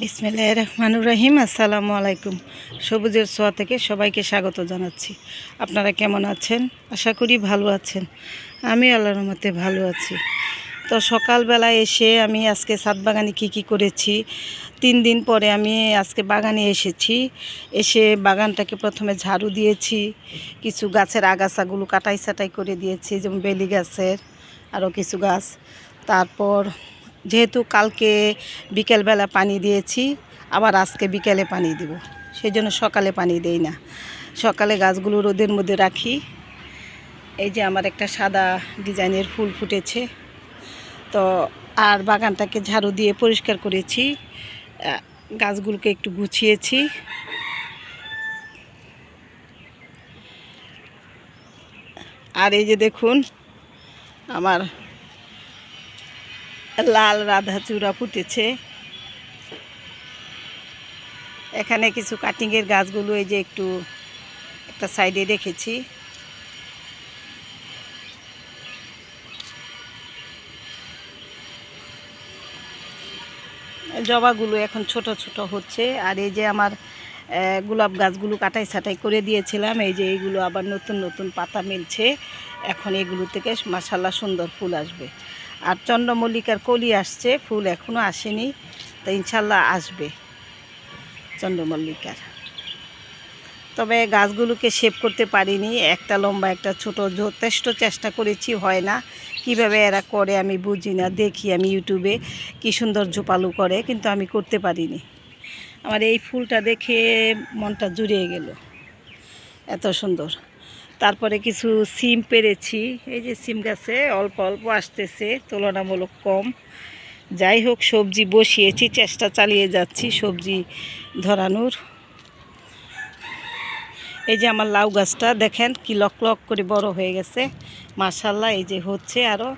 বিসমিল্লাহ রহমানুর রহিম আসসালামু আলাইকুম সবুজের ছোঁয়া থেকে সবাইকে স্বাগত জানাচ্ছি। আপনারা কেমন আছেন? আশা করি ভালো আছেন। আমি আল্লাহর মতে ভালো আছি। তো সকালবেলা এসে আমি আজকে সাত বাগানে কী কী করেছি, তিন দিন পরে আমি আজকে বাগানে এসেছি। এসে বাগানটাকে প্রথমে ঝাড়ু দিয়েছি, কিছু গাছের আগাছাগুলো কাটাই ছাটাই করে দিয়েছি, যেমন বেলি গাছের আরও কিছু গাছ। তারপর যেহেতু কালকে বিকেলবেলা পানি দিয়েছি, আবার আজকে বিকেলে পানি দেব। সেই জন্য সকালে পানি দেই না। সকালে গাছগুলো রোদের মধ্যে রাখি। এই যে আমার একটা সাদা ডিজাইনের ফুল ফুটেছে। তো আর বাগানটাকে ঝাড়ু দিয়ে পরিষ্কার করেছি। গাছগুলোকে একটু গুছিয়েছি। আর এই যে দেখুন, আমার লাল রাধা চূড়া ফুটেছে। এখানে কিছু কাটিংয়ের গাছগুলো এই যে একটু একটা সাইডে রেখেছি। জবাগুলো এখন ছোট ছোট হচ্ছে। আর এই যে আমার গোলাপ গাছগুলো কাটাই ছাটাই করে দিয়েছিলাম। এই যে এইগুলো আবার নতুন নতুন পাতা মিলছে। এখন এগুলো থেকে মাসাল্লাহ সুন্দর ফুল আসবে। আর চন্দ্রমল্লিকার কলি আসছে, ফুল এখনও আসেনি, তো ইনশাল্লাহ আসবে চন্দ্রমল্লিকার। তবে গাছগুলোকে শেপ করতে পারিনি, একটা লম্বা, একটা ছোট, যথেষ্ট চেষ্টা করেছি, হয় না। কীভাবে এরা করে আমি বুঝি না, দেখি আমি ইউটিউবে কি সুন্দর ঝোপালু করে, কিন্তু আমি করতে পারিনি। আমার এই ফুলটা দেখে মনটা জুড়িয়ে গেল, এত সুন্দর। তারপরে কিছু সিম পেরেছি। এই যে সিম গাছে অল্প অল্প আসতেছে, তুলনামূলক কম। যাই হোক, সবজি বসিয়েছি, চেষ্টা চালিয়ে যাচ্ছি সবজি ধরানোর। এই যে আমার লাউ গাছটা, দেখেন কি লক লক করে বড় হয়ে গেছে। মাশাল্লাহ এই যে হচ্ছে আরও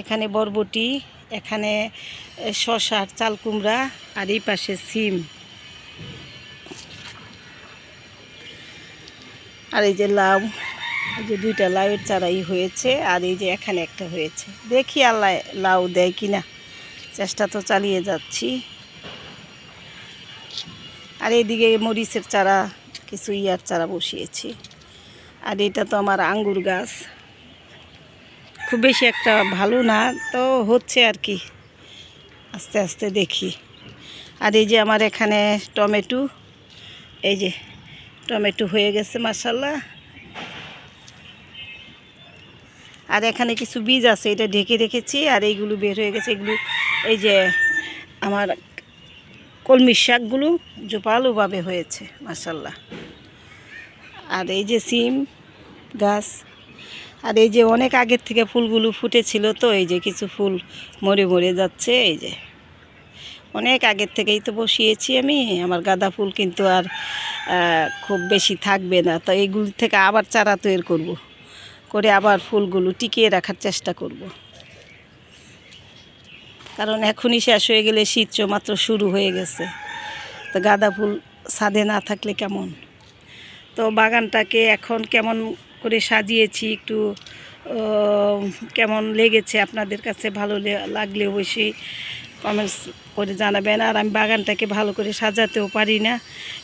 এখানে বরবটি, এখানে শসা চাল কুমড়া, আর এই পাশে সিম। আর এই যে লাউ, এই যে দুইটা লাউয়ের চারাই হয়েছে, আর এই যে এখানে একটা হয়েছে। দেখি আল্লাহ লাউ দেয় কি না চেষ্টা তো চালিয়ে যাচ্ছি। আর এইদিকে মরিচের চারা, কিছু ইয়ার চারা বসিয়েছি। আর এটা তো আমার আঙ্গুর গাছ। খুব বেশি একটা ভালো না, তো হচ্ছে আর কি। আস্তে আস্তে দেখি। আর এই যে আমার এখানে টমেটো, এই যে টমেটো হয়ে গেছে মাসাল্লাহ আর এখানে কিছু বীজ আছে, এটা ঢেকে রেখেছি, আর এইগুলো বের হয়ে গেছে। এগুলো, এই যে আমার কলমির শাকগুলো জোপালোভাবে হয়েছে মাসাল্লাহ আর এই যে সিম গাছ, আর এই যে অনেক আগের থেকে ফুলগুলো ফুটেছিল তো, এই যে কিছু ফুল মরে মরে যাচ্ছে, এই যে। অনেক আগের থেকেই তো বসিয়েছি আমি। আমার গাঁদা ফুল কিন্তু আর খুব বেশি থাকবে না। তো এইগুলি থেকে আবার চারা তৈরি করব। করে আবার ফুলগুলো টিকিয়ে রাখার চেষ্টা করব। কারণ এখনই শেষ হয়ে গেলে শীত মাত্র শুরু হয়ে গেছে। তো গাঁদা ফুল ছাদে না থাকলে কেমন? তো বাগানটাকে এখন কেমন করে সাজিয়েছি একটু কেমন লেগেছে আপনাদের কাছে ভালো লাগলে অবশ্যই কমেন্টস করে জানাবেন, আর আমি বাগানটাকে ভালো করে সাজাতেও পারি না।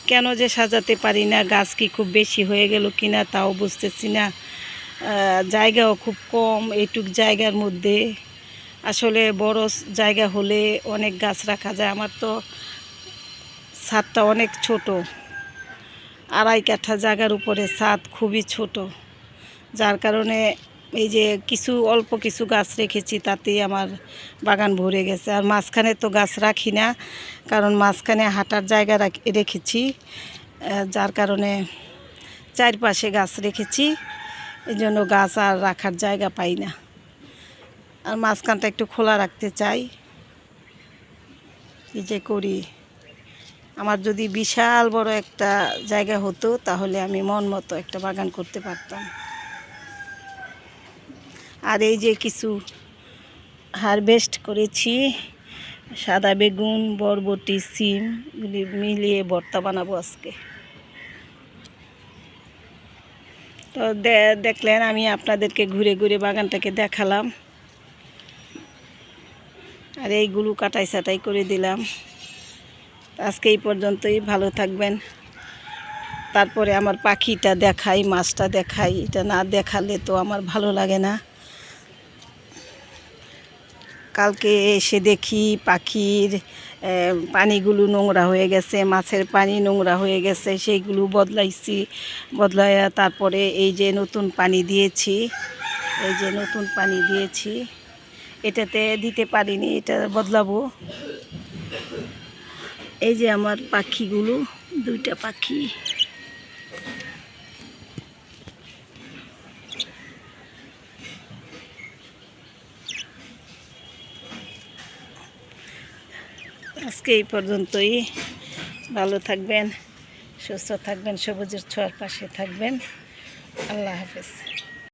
কেন যে সাজাতে পারি না, গাছ কি খুব বেশি হয়ে গেল কিনা তাও বুঝতেছি না। জায়গাও খুব কম, এইটুক জায়গার মধ্যে। আসলে বড় জায়গা হলে অনেক গাছ রাখা যায়। আমার তো ছাদটা অনেক ছোট। আড়াই কাঠা জায়গার উপরে ছাদ খুবই ছোট। যার কারণে এই যে কিছু, অল্প কিছু গাছ রেখেছি, তাতেই আমার বাগান ভরে গেছে। আর মাঝখানে তো গাছ রাখি না, কারণ মাঝখানে হাঁটার জায়গা রাখ- রেখেছি। যার কারণে চারপাশে গাছ রেখেছি, এই জন্য গাছ আর রাখার জায়গা পাই না। আর মাঝখানটা একটু খোলা রাখতে চাই। এই যে করি। আমার যদি বিশাল বড় একটা জায়গা হতো, তাহলে আমি মন মতো একটা বাগান করতে পারতাম। আর এই যে কিছু হারভেস্ট করেছি, সাদা বেগুন, বরবটি, সিম, এগুলি মিলিয়ে ভর্তা বানাবো আজকে। তো দেখলেন আমি আপনাদেরকে ঘুরে ঘুরে বাগানটাকে দেখালাম। আর এইগুলো কাটাই ছাটাই করে দিলাম। আজকে এই পর্যন্তই, ভালো থাকবেন। তারপরে আমার পাখিটা দেখাই, মাছটা দেখাই, এটা না দেখালে তো আমার ভালো লাগে না। কালকে এসে দেখি পাখির পানিগুলো নোংরা হয়ে গেছে, মাছের পানি নোংরা হয়ে গেছে, সেইগুলো বদলাইছি বদলাইয়া তারপরে এই যে নতুন পানি দিয়েছি, এই যে নতুন পানি দিয়েছি, এটাতে দিতে পারিনি, এটা বদলাবো। এই যে আমার পাখিগুলো, দুইটা পাখি। আজকে এই পর্যন্তই। ভালো থাকবেন সুস্থ থাকবেন সবুজের ছোঁয়ার পাশে থাকবেন। আল্লাহ হাফেজ।